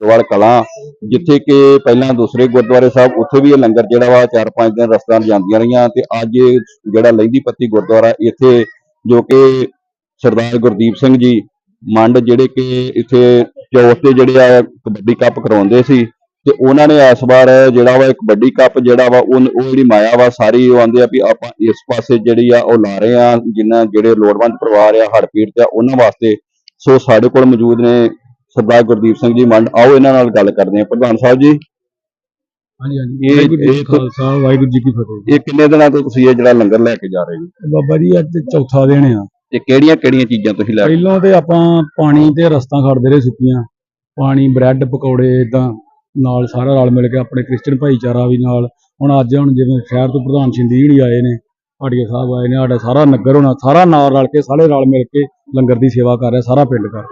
ਵਾਲ ਕਲਾਂ, ਜਿੱਥੇ ਕਿ ਪਹਿਲਾਂ ਦੂਸਰੇ ਗੁਰਦੁਆਰੇ ਸਾਹਿਬ, ਉੱਥੇ ਵੀ ਇਹ ਲੰਗਰ ਜਿਹੜਾ ਵਾ ਚਾਰ ਪੰਜ ਦਿਨ ਰਸਤਾਂ ਜਾਂਦੀਆਂ ਰਹੀਆਂ ਤੇ ਅੱਜ ਇਹ ਜਿਹੜਾ ਲਹਿੰਦੀ ਪੱਤੀ ਗੁਰਦੁਆਰਾ ਇੱਥੇ ਜੋ ਕਿ ਸਰਦਾਰ ਗੁਰਦੀਪ ਸਿੰਘ ਜੀ ਮੰਡ ਜਿਹੜੇ ਕਿ ਇੱਥੇ ਚੌਥ ਤੇ ਜਿਹੜੇ ਆ ਕਬੱਡੀ ਕੱਪ ਕਰਾਉਂਦੇ ਸੀ ਤੇ ਉਹਨਾਂ ਨੇ ਇਸ ਵਾਰ ਜਿਹੜਾ ਵਾ ਕਬੱਡੀ ਕੱਪ ਜਿਹੜਾ ਵਾ ਉਹ ਜਿਹੜੀ ਮਾਇਆ ਵਾ ਸਾਰੀ ਉਹ ਆਂਦੇ ਆ ਵੀ ਆਪਾਂ ਇਸ ਪਾਸੇ ਜਿਹੜੀ ਆ ਉਹ ਲਾ ਰਹੇ ਆ ਜਿਨ੍ਹਾਂ ਜਿਹੜੇ ਲੋੜਵੰਦ ਪਰਿਵਾਰ ਆ, ਹੜ੍ਹ ਪੀੜਤ ਆ, ਉਹਨਾਂ ਵਾਸਤੇ ਸੋ ਸਾਡੇ ਕੋਲ ਮੌਜੂਦ ਨੇ ਸਰਦਾਰ ਗੁਰਦੀਪ ਸਿੰਘ ਜੀ ਮੰਡ ਆਓ ਇਹਨਾਂ ਨਾਲ ਗੱਲ ਕਰਦੇ ਆ ਪ੍ਰਧਾਨ ਸਾਹਿਬ ਜੀ ਹਾਂਜੀ ਹਾਂਜੀ। ਇਹ- ਵਾਹਿਗੁਰੂ ਜੀ ਕਾ ਖਾਲਸਾ ਵਾਹਿਗੁਰੂ ਜੀ ਕੀ ਫਤਿਹ। ਇਹ ਕਿੰਨੇ ਦਿਨਾਂ ਤੋਂ ਤੁਸੀਂ ਇਹ ਜਿਹੜਾ ਲੰਗਰ ਲੈ ਕੇ ਜਾ ਰਹੇ ਹੋ? ਬਾਬਾ ਜੀ ਅੱਜ ਤੇ ਚੌਥਾ ਦਿਨ ਆ। ਤੇ ਕਿਹੜੀਆਂ ਕਿਹੜੀਆਂ ਚੀਜ਼ਾਂ ਤੁਸੀਂ ਲੈ ਕੇ ਪਹਿਲਾਂ ਤੇ ਆਪਾਂ ਪਾਣੀ ਤੇ ਰਸਤਾ ਖੜਦੇ ਰਹੇ ਸੁੱਕੀਆਂ। ਪਾਣੀ ਬ੍ਰੈਡ ਪਕੌੜੇ ਇਦਾਂ ਨਾਲ ਸਾਰਾ ਰਲ ਮਿਲ ਕੇ ਆਪਣੇ ਕ੍ਰਿਸਚੀਅਨ ਭਾਈਚਾਰਾ ਵੀ ਨਾਲ। ਹੁਣ ਅੱਜ ਹੁਣ ਜਿਵੇਂ ਸ਼ਹਿਰ ਤੋਂ ਪ੍ਰਧਾਨ ਸ਼ਿੰਦੀ ਜਿਹੜੀ ਆਏ ਨੇ ਹਾੜੀਏ ਸਾਹਿਬ ਆਏ ਨੇ ਸਾਡਾ ਸਾਰਾ ਨਗਰ ਹੋਣਾ ਸਾਰਾ ਨਾਲ ਰਲ ਕੇ ਸਾਰੇ ਰਲ ਮਿਲ ਕੇ ਲੰਗਰ ਦੀ ਸੇਵਾ ਕਰ ਰਿਹਾ ਸਾਰਾ ਪਿੰਡ ਕਰ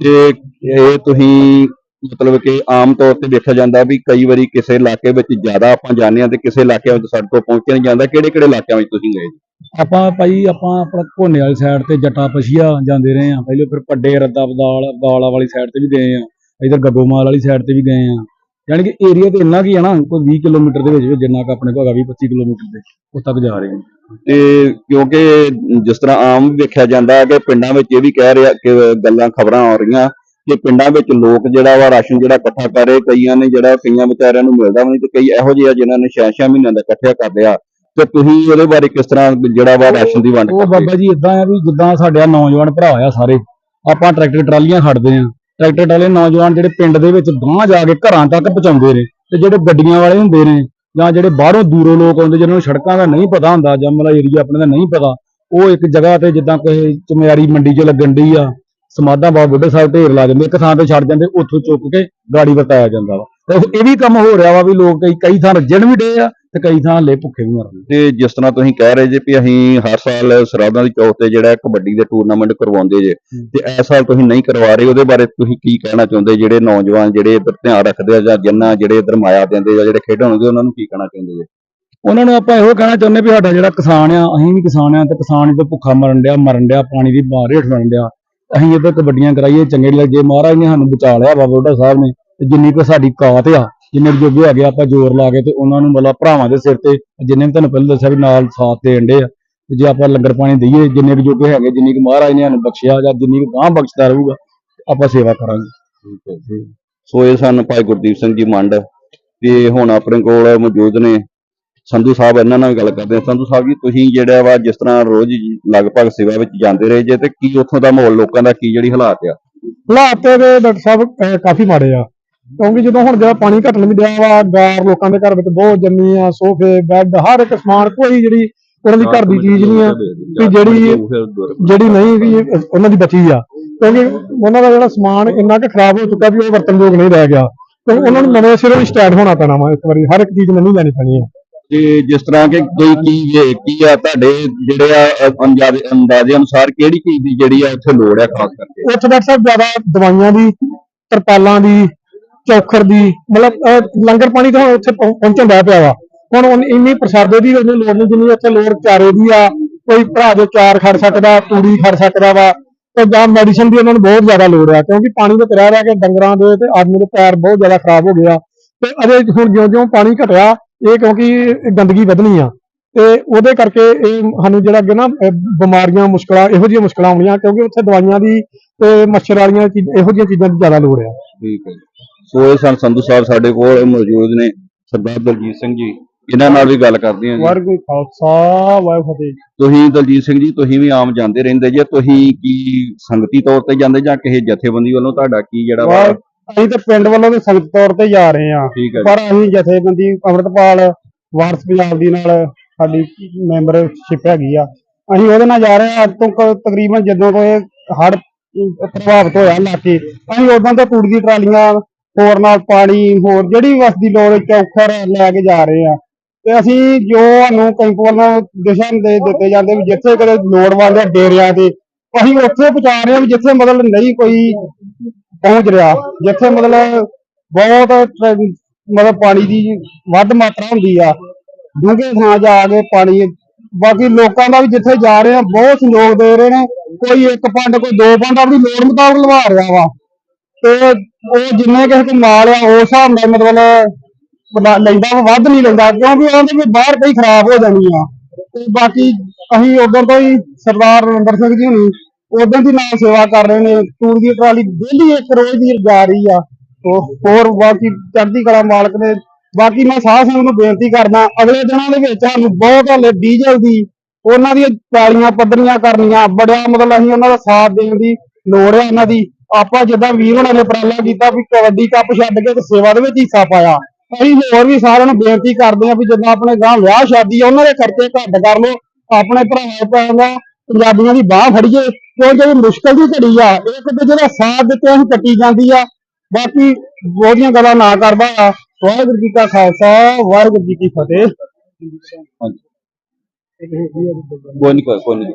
ਤੇ ਇਹ ਤੁਸੀਂ ਮਤਲਬ ਕਿ ਆਮ ਤੌਰ ਤੇ ਦੇਖਿਆ ਜਾਂਦਾ ਵੀ ਕਈ ਵਾਰੀ ਕਿਸੇ ਇਲਾਕੇ ਵਿੱਚ ਜ਼ਿਆਦਾ ਆਪਾਂ ਜਾਂਦੇ ਹਾਂ ਤੇ ਕਿਸੇ ਇਲਾਕੇ ਵਿੱਚ ਸਾਡੇ ਤੋਂ ਪਹੁੰਚਿਆ ਨਹੀਂ ਜਾਂਦਾ ਕਿਹੜੇ ਕਿਹੜੇ ਇਲਾਕਿਆਂ ਵਿੱਚ ਤੁਸੀਂ ਗਏ? ਆਪਾਂ ਭਾਈ, ਆਪਾਂ ਆਪਣਾ ਘੋਨੇ ਵਾਲੀ ਸਾਈਡ ਤੇ ਜੱਟਾ ਪਛੀਆ ਜਾਂਦੇ ਰਹੇ ਆ ਪਹਿਲੇ ਫਿਰ ਪੱਡੇ ਰੱਦਾ ਬਦਾਲ ਬਦਾਲਾ ਵਾਲੀ ਸਾਈਡ ਤੇ ਵੀ ਗਏ ਆ ਇਧਰ ਗੱਗੋਮਾਲ ਵਾਲੀ ਸਾਈਡ ਤੇ ਵੀ ਗਏ ਆ ਯਾਨੀ ਕਿ ਏਰੀਆ ਤੇ ਇੰਨਾ ਕੀ ਆ ਨਾ, ਕੋਈ 20 ਕਿਲੋਮੀਟਰ ਦੇ ਵਿੱਚ ਜਿੰਨਾ ਕੁ ਆਪਣੇ ਕੋਲ ਹੈਗਾ 20 25 ਕਿਲੋਮੀਟਰ ਦੇ ਉਹ ਤੱਕ ਜਾ ਰਹੇ ਆ ਤੇ ਕਿਉਂਕਿ ਜਿਸ ਤਰ੍ਹਾਂ ਆਮ ਦੇਖਿਆ ਜਾਂਦਾ ਹੈ ਕਿ ਪਿੰਡਾਂ ਵਿੱਚ ਇਹ ਵੀ ਕਹਿ ਰਿਹਾ ਕਿ ਗੱਲਾਂ ਖਬਰਾਂ ਆ ਰਹੀਆਂ ਕਿ ਪਿੰਡਾਂ ਵਿੱਚ ਲੋਕ ਜਿਹੜਾ ਵਾ ਰਾਸ਼ਨ ਜਿਹੜਾ ਇਕੱਠਾ ਕਰ ਰਹੇ ਕਈਆਂ ਨੇ ਜਿਹੜਾ ਕਈਆਂ ਵਿਚਾਰਿਆਂ ਨੂੰ ਮਿਲਦਾ ਵੀ ਨਹੀਂ ਤੇ ਕਈ ਇਹੋ ਜਿਹੇ ਆ ਜਿਨ੍ਹਾਂ ਨੇ ਛੇ ਛੇ ਮਹੀਨਿਆਂ ਦਾ ਇਕੱਠਿਆ ਕਰ ਲਿਆ। ਤੇ ਤੁਸੀਂ ਉਹਦੇ ਬਾਰੇ ਕਿਸ ਤਰ੍ਹਾਂ ਜਿਹੜਾ ਵਾ ਰਾਸ਼ਨ ਦੀ ਵੰਡ ਉਹ ਬਾਬਾ ਜੀ ਇਦਾਂ ਆ ਵੀ ਜਿੱਦਾਂ ਸਾਡੇ ਨੌਜਵਾਨ ਭਰਾ ਆ ਸਾਰੇ ਆਪਾਂ ਟਰੈਕਟਰ ਟਰਾਲੀਆਂ ਖੜਦੇ ਆ ਟਰੈਕਟਰ ਟਰਾਲੇ ਨੌਜਵਾਨ ਜਿਹੜੇ ਪਿੰਡ ਦੇ ਵਿੱਚ ਗਾਂਹ ਜਾ ਕੇ ਘਰਾਂ ਤੱਕ ਪਹੁੰਚਾਉਂਦੇ ਨੇ ਤੇ ਜਿਹੜੇ ਗੱਡੀਆਂ ਵਾਲੇ ਹੁੰਦੇ ਨੇ ਜਾਂ ਜਿਹੜੇ ਬਾਹਰੋਂ ਦੂਰੋਂ ਲੋਕ ਆਉਂਦੇ, ਜਿਹਨਾਂ ਨੂੰ ਸੜਕਾਂ ਦਾ ਨਹੀਂ ਪਤਾ ਹੁੰਦਾ, ਜੰਮਲਾ ਏਰੀਆ ਆਪਣੇ ਦਾ ਨਹੀਂ ਪਤਾ, ਉਹ ਇੱਕ ਜਗ੍ਹਾ ਤੇ ਜਿੱਦਾਂ ਕੋਈ ਚਮਿਆਰੀ ਮੰਡੀ 'ਚ ਲੱਗਣ ਡਈ ਆ, ਸਮਾਧਾਂ ਬਾਬਾ ਬੁੱਢੇ ਸਾਹਿਬ ਢੇਰ ਲਾ ਜਾਂਦੇ ਇੱਕ ਥਾਂ ਤੇ ਛੱਡ ਜਾਂਦੇ, ਉੱਥੋਂ ਚੁੱਕ ਕੇ ਗਾੜੀ ਵਰਤਾਇਆ ਜਾਂਦਾ ਵਾ। ਤੇ ਇਹ ਵੀ ਕੰਮ ਹੋ ਰਿਹਾ ਵਾ ਵੀ ਲੋਕ ਕਈ ਕਈ ਥਾਂ ਰੱਜਣ ਵੀ ਡੇ ਆ ਤੇ ਕਈ ਥਾਂ ਹਲੇ ਭੁੱਖੇ ਵੀ ਮਰਨ ਤੇ ਜਿਸ ਤਰ੍ਹਾਂ ਤੁਸੀਂ ਕਹਿ ਰਹੇ ਜੇ ਵੀ ਅਸੀਂ ਹਰ ਸਾਲ ਸਰਾਧਾਂ ਦੀ ਚੌਥ ਤੇ ਜਿਹੜਾ ਕਬੱਡੀ ਦੇ ਟੂਰਨਾਮੈਂਟ ਕਰਵਾਉਂਦੇ ਜੇ ਤੇ ਇਸ ਸਾਲ ਤੁਸੀਂ ਨਹੀਂ ਕਰਵਾ ਰਹੇ ਉਹਦੇ ਬਾਰੇ ਤੁਸੀਂ ਕੀ ਕਹਿਣਾ ਚਾਹੁੰਦੇ? ਜਿਹੜੇ ਨੌਜਵਾਨ ਜਿਹੜੇ ਇੱਧਰ ਧਿਆਨ ਰੱਖਦੇ ਆ ਜਾਂ ਜਿੰਨਾ ਜਿਹੜੇ ਇੱਧਰ ਮਾਇਆ ਦਿੰਦੇ ਜਾਂ ਜਿਹੜੇ ਖੇਡਣ ਉਹਨਾਂ ਨੂੰ ਕੀ ਕਹਿਣਾ ਚਾਹੁੰਦੇ ਜੇ? ਉਹਨਾਂ ਨੂੰ ਆਪਾਂ ਇਹੋ ਕਹਿਣਾ ਚਾਹੁੰਦੇ ਵੀ ਸਾਡਾ ਜਿਹੜਾ ਕਿਸਾਨ ਆ ਅਸੀਂ ਵੀ ਕਿਸਾਨ ਆ ਤੇ ਕਿਸਾਨ ਜਦੋਂ ਭੁੱਖਾ ਮਰਨ ਡਿਆ ਮਰਨ ਡਿਆ ਪਾਣੀ ਦੀ ਮਾਰ ਹੇਠ ਮਰਨ ਡਿਆ। ਅਸੀਂ ਇਹ ਕਬੱਡੀਆਂ ਕਰਾਈਏ ਚੰਗੇ ਜੇ ਮਹਾਰਾਜ ਨੇ ਸਾਨੂੰ ਬਚਾ ਲਿਆ ਬਾਬਾ ਬੁੱਢਾ ਸਾਹਿਬ ਨੇ ਤੇ ਜਿੰਨੀ ਕੁ ਸਾਡੀ ਕਾਤ ਆ ਜਿੰਨੇ ਕੁ ਜੋਗੇ ਹੈਗੇ ਆਪਾਂ ਜ਼ੋਰ ਲਾ ਕੇ ਤੇ ਉਹਨਾਂ ਨੂੰ ਮਤਲਬ ਭਰਾਵਾਂ ਦੇ ਸਿਰ ਤੇ ਜਿੰਨੇ ਵੀ ਤੁਹਾਨੂੰ ਪਹਿਲਾਂ ਦੱਸਿਆ ਵੀ ਨਾਲ ਸਾਥ ਦੇਣ ਡੇ ਆ ਤੇ ਜੇ ਆਪਾਂ ਲੰਗਰ ਪਾਣੀ ਦਈਏ ਜਿੰਨੇ ਕੁ ਜੋਗੇ ਹੈਗੇ ਜਿੰਨੀ ਕੁ ਮਹਾਰਾਜ ਨੇ ਸਾਨੂੰ ਬਖਸ਼ਿਆ ਜਾਂ ਜਿੰਨੀ ਕੁ ਗਾਂ ਬਖਸ਼ਦਾ ਰਹੂਗਾ ਆਪਾਂ ਸੇਵਾ ਕਰਾਂਗੇ। ਸੋ ਇਹ ਸਨ ਭਾਈ ਗੁਰਦੀਪ ਸਿੰਘ ਜੀ ਮੰਡ ਤੇ ਹੁਣ ਆਪਣੇ ਕੋਲ ਮੌਜੂਦ ਨੇ ਸੰਧੂ ਸਾਹਿਬ ਇਹਨਾਂ ਨਾਲ ਵੀ ਗੱਲ ਕਰਦੇ ਹਾਂ। ਸੰਧੂ ਸਾਹਿਬ ਜੀ ਤੁਸੀਂ ਜਿਹੜਾ ਵਾ ਜਿਸ ਤਰ੍ਹਾਂ ਰੋਜ਼ ਲਗਭਗ ਸੇਵਾ ਵਿੱਚ ਜਾਂਦੇ ਰਹੇ ਜੇ ਤੇ ਕੀ ਉੱਥੋਂ ਦਾ ਮਾਹੌਲ ਲੋਕਾਂ ਦਾ ਕੀ ਜਿਹੜੀ ਹਾਲਾਤ ਆ? ਹਾਲਾਤ ਤੇ ਡਾਕਟਰ ਸਾਹਿਬ ਕਾਫੀ ਮਾੜੇ ਆ। ਕਿਉਂਕਿ ਜਦੋਂ ਹੁਣ ਜਿਹੜਾ ਪਾਣੀ ਘਟਣ ਵੀ ਡਿਆ ਵਾ ਗਾਰ ਲੋਕਾਂ ਦੇ ਘਰ ਵਿੱਚ ਬਹੁਤ ਜੰਮੀ ਆ ਸੋਫੇ ਬੈੱਡ ਹਰ ਇੱਕ ਸਮਾਨ ਕੋਈ ਜਿਹੜੀ ਉਹਨਾਂ ਦੀ ਘਰ ਦੀ ਚੀਜ਼ ਨਹੀਂ ਆ ਕਿ ਜਿਹੜੀ ਜਿਹੜੀ ਨਹੀਂ ਵੀ ਉਹਨਾਂ ਦੀ ਬਚੀ ਆ। ਕਿਉਂਕਿ ਉਹਨਾਂ ਦਾ ਜਿਹੜਾ ਸਮਾਨ ਇੰਨਾ ਕੁ ਖਰਾਬ ਹੋ ਚੁੱਕਾ ਵੀ ਉਹ ਵਰਤਨਯੋਗ ਨਹੀਂ ਰਹਿ ਗਿਆ। ਤੇ ਉਹਨਾਂ ਨੂੰ ਨਵੇਂ ਸਿਰੋਂ ਸਟਾਰਟ ਹੋਣਾ ਪੈਣਾ ਵਾ ਇਸ ਵਾਰੀ ਹਰ ਇੱਕ ਚੀਜ਼ ਨਵੀਂ ਲੈਣੀ ਪੈਣੀ ਆ। ਤੇ ਜਿਸ ਤਰ੍ਹਾਂ ਕਿ ਕੋਈ ਕੀ ਇਹ- ਕੀ ਆ ਤੁਹਾਡੇ ਜਿਹੜੇ ਆ ਅੰਦਾਜ਼ੇ ਅਨੁਸਾਰ ਕਿਹੜੀ ਚੀਜ਼ ਦੀ ਜਿਹੜੀ ਆ ਉੱਥੇ ਲੋੜ ਆ ਖਾਸ ਕਰਕੇ? ਉੱਥੇ ਡਾਕਟਰ ਸਾਹਿਬ ਜ਼ਿਆਦਾ ਦਵਾਈਆਂ ਦੀ ਤਰਪਾਲਾਂ ਦੀ ਚੌਖਰ ਦੀ ਮਤਲਬ ਅਹ, ਲੰਗਰ ਪਾਣੀ ਤਾਂ ਉੱਥੇ ਪਹੁੰ- ਪਹੁੰਚਣ ਦਾ ਪਿਆ ਵਾ। ਹੁਣ ਉਨ- ਇੰਨੀ ਪ੍ਰਸਾਦੇ ਦੀ ਉਹਨੂੰ ਲੋੜ ਨਹੀਂ ਜਿੰਨੀ ਉੱਥੇ ਲੋੜ ਚਾਰੇ ਦੀ ਆ। ਕੋਈ ਭਰਾ ਦੇ ਚਾਰ ਖੜ ਸਕਦਾ ਤੂੜੀ ਖੜ ਸਕਦਾ ਵਾ ਤੇ ਜਾਂ ਮੈਡੀਸਨ ਦੀ ਉਹਨਾਂ ਨੂੰ ਬਹੁਤ ਜ਼ਿਆਦਾ ਲੋੜ ਆ ਕਿਉਂਕਿ ਪਾਣੀ ਵਿੱਚ ਰਹਿ ਰਹਿ ਕੇ ਡੰਗਰਾਂ ਦੇ ਤੇ ਆਦਮੀ ਦੇ ਪੈਰ ਬਹੁਤ ਜ਼ਿਆਦਾ ਖਰਾਬ ਹੋ ਗਏ ਆ। ਤੇ ਅਜੇ ਹੁਣ ਜਿਉਂ-ਜਿਉਂ ਪਾਣੀ ਘਟਿਆ ਇਹ ਕਿਉਂਕਿ ਇਹ ਗੰਦਗੀ ਵਧਣੀ ਆ। ਤੇ ਉਹਦੇ ਕਰਕੇ ਇਹ ਸਾਨੂੰ ਜਿਹੜਾ ਅੱਗੇ ਨਾ ਅਹ, ਬਿਮਾਰੀਆਂ ਮੁਸ਼ਕਲਾਂ ਇਹੋ ਜਿਹੀਆਂ ਮੁਸ਼ਕਲਾਂ ਆਉਣੀਆਂ ਕਿਉਂਕਿ ਉੱਥੇ ਦਵਾਈਆਂ ਦੀ ਤੇ ਮੱਛਰ ਵਾਲੀਆਂ ਚੀਜ਼ ਇਹੋ ਜਿਹੀਆਂ ਚੀਜ਼ਾਂ ਦੀ ਜ਼ਿਆਦਾ ਲੋੜ ਆ। ਠੀਕ ਹੈ ਜੀ। ਸੋ ਇਹ ਸਨ ਸੰਧੂ ਸਾਹਿਬ ਸਾਡੇ ਕੋਲ ਮੌਜੂਦ ਨੇ ਸਰਦਾਰ ਦਲਜੀਤ ਸਿੰਘ ਜੀ। ਇਹਨਾਂ ਨਾਲ ਵੀ ਗੱਲ ਕਰਦੇ ਹਾਂ ਜੀ। ਵਾਹਿਗੁਰੂ ਖਾਲਸਾ ਵਾਹਿਗੁਰੂ ਫਤਿਹ। ਤੁਸੀਂ ਦਲਜੀਤ ਸਿੰਘ ਜੀ ਤੁਸੀਂ ਵੀ ਆਮ ਜਾਂਦੇ ਰਹਿੰਦੇ ਜੇ ਤੁਸੀਂ ਕੀ ਸੰਗਤੀ ਤੌਰ ਤੇ ਜਾਂਦੇ ਜਾਂ ਕਿਸੇ ਜਥੇਬੰਦੀ ਵੱਲੋਂ ਤੁਹਾਡਾ ਕੀ ਜਿਹੜਾ ਵਾ? ਵਾਹ- ਅਸੀਂ ਤਾਂ ਪਿੰਡ ਵੱਲੋਂ ਤੇ ਸੰਗਤ ਤੌਰ ਤੇ ਜਾ ਰਹੇ ਆ ਠੀਕ ਹੈ ਜੀ। ਪਰ ਅਸੀਂ ਜਥੇਬੰਦੀ ਅੰਮ੍ਰਿਤਪਾਲ ਵਾਰਸ ਪੰਜਾਬ ਦੀ ਨਾਲ ਸਾਡੀ ਮੈਂਬਰਸ਼ਿਪ ਹੈਗੀ ਆ। ਅਸੀਂ ਉਹਦੇ ਨਾਲ ਜਾ ਰਹੇ ਆ ਅੱਜ ਤੋਂ ਕ- ਤਕਰੀਬਨ ਜਦੋਂ ਤੋਂ ਇਹ ਹੜ੍ਹ ਪ੍ਰਭਾਵਿਤ ਹੋਇਆ ਇਲਾਕੇ ਅਸੀਂ ਉਦੋਂ ਤੋਂ ਤੂੜੀ ਦੀ ਟਰਾਲੀਆਂ ਹੋਰ ਨਾਲ ਪਾਣੀ, ਹੋਰ ਜਿਹੜੀ ਵੀ ਦੀ ਲੋੜ ਚੌਖਰ ਲੈ ਕੇ ਜਾ ਰਹੇ ਆ। ਤੇ ਅਸੀਂ ਜੋ ਸਾਨੂੰ ਕੈਂਪ ਵੱਲੋਂ ਦਿਸ਼ਾ ਦੇ ਦਿੱਤੇ ਜਾਂਦੇ ਵੀ ਜਿੱਥੇ ਕਦੇ ਲੋੜਵੰਦ ਆ ਡੇਰਿਆਂ ਤੇ, ਅਸੀਂ ਉੱਥੇ ਪਹੁੰਚਾ ਰਹੇ ਹਾਂ ਵੀ ਜਿੱਥੇ ਮਤਲਬ ਨਹੀਂ ਕੋਈ ਪਹੁੰਚ ਰਿਹਾ। ਜਿੱਥੇ ਮਤਲਬ ਬਹੁਤ ਮਤਲਬ ਪਾਣੀ ਦੀ ਵੱਧ ਮਾਤਰਾ ਹੁੰਦੀ ਆ। ਡੂੰਘੇ ਥਾਂ ਜਾ ਕੇ ਪਾਣੀ, ਬਾਕੀ ਲੋਕਾਂ ਦਾ ਵੀ ਜਿੱਥੇ ਜਾ ਰਹੇ ਆ ਬਹੁਤ ਸਹਿਯੋਗ ਦੇ ਰਹੇ ਨੇ। ਕੋਈ ਇੱਕ ਪੰਡ ਕੋਈ ਦੋ ਪੰਡ ਆਪਣੀ ਲੋੜ ਮੁਤਾਬਕ ਲਵਾ ਰਿਹਾ ਵਾ। ਤੇ ਉਹ ਜਿੰਨੇ ਕਿਸੇ ਕੋਲ ਮਾਲ ਆ, ਉਸ ਹਿਸਾਬ ਨਾਲ ਮਤਲਬ ਲੈਂਦਾ ਵੱਧ ਨਹੀਂ ਲੈਂਦਾ, ਕਿਉਂਕਿ ਉਹਨਾਂ ਦੇ ਵੀ ਬਾਹਰ ਕਈ ਖਰਾਬ ਹੋ ਜਾਣੀ ਆ। ਤੇ ਬਾਕੀ ਅਸੀਂ ਉਦੋਂ ਤੋਂ ਹੀ ਸਰਦਾਰ ਰਵਿੰਦਰ ਸਿੰਘ ਜੀ ਹੁਣੀ ਉਦੋਂ ਦੀ ਨਾਲ ਸੇਵਾ ਕਰ ਰਹੇ ਨੇ, ਟੂਰ ਦੀ ਟਰਾਲੀ ਡੇਲੀ ਇੱਕ ਰੋਜ਼ ਦੀ ਜਾ ਰਹੀ ਆ। ਉਹ ਹੋਰ ਬਾਕੀ ਚੜ੍ਹਦੀ ਕਲਾ ਮਾਲਕ ਨੇ, ਬਾਕੀ ਮੈਂ ਸਾਹ ਸਿੰਘ ਨੂੰ ਬੇਨਤੀ ਕਰਦਾ, ਅਗਲੇ ਦਿਨਾਂ ਦੇ ਵਿੱਚ ਸਾਨੂੰ ਬਹੁਤ ਹਲੇ ਡੀਜ਼ਲ ਦੀ ਉਹਨਾਂ ਦੀਆਂ ਪੈਲੀਆਂ ਪੱਧਰੀਆਂ ਕਰਨੀਆਂ, ਬੜਿਆ ਮਤਲਬ ਅਸੀਂ ਉਹਨਾਂ ਦਾ ਸਾਥ ਦੇਣ ਦੀ ਲੋੜ ਹੈ ਉਹਨਾਂ ਦੀ। ਆਪਾਂ ਜਿੱਦਾਂ ਵੀਰ ਹੋਣਾ ਨੇ ਉਪਰਾਲਾ ਕੀਤਾ ਵੀ ਕਬੱਡੀ ਕੱਪ ਛੱਡ ਕੇ ਤੇ ਸੇਵਾ ਦੇ ਵਿੱਚ ਹਿੱਸਾ ਪਾਇਆ। ਅਸੀਂ ਹੋਰ ਵੀ ਸਾਰਿਆਂ ਨੂੰ ਬੇਨਤੀ ਕਰਦੇ ਹਾਂ ਵੀ ਜਿੱਦਾਂ ਆਪਣੇ ਗਾਂ ਵਿਆਹ ਸ਼ਾਦੀ ਆ, ਉਹਨਾਂ ਦੇ ਖਰਚੇ ਘੱਟ ਕਰ ਲਓ, ਆਪਣੇ ਭਰਾਵਾਂ ਭੈਣਾਂ ਪੰਜਾਬੀਆਂ ਦੀ ਬਾਹ ਫੜੀਏ ਕਿਉਂਕਿ ਇਹ ਮੁਸ਼ਕਲ ਦੀ ਘੜੀ ਆ, ਇੱਕ ਦੂਜੇ ਦਾ ਸਾਥ ਦਿੱਤੇ ਅਸੀਂ ਕੱਟੀ ਜਾਂਦੀ ਆ, ਬਾਕੀ ਬਹੁਤੀਆਂ ਗੱਲਾਂ ਨਾ ਕਰਦਾ। ਆ ਵਾਹਿਗੁਰੂ ਜੀ ਕਾ ਖਾਲਸਾ, ਵਾਹਿਗੁਰੂ ਜੀ ਕੀ ਫਤਿਹ। ਕੋਈ ਨਹੀਂ ਕੋਈ ਨਹੀਂ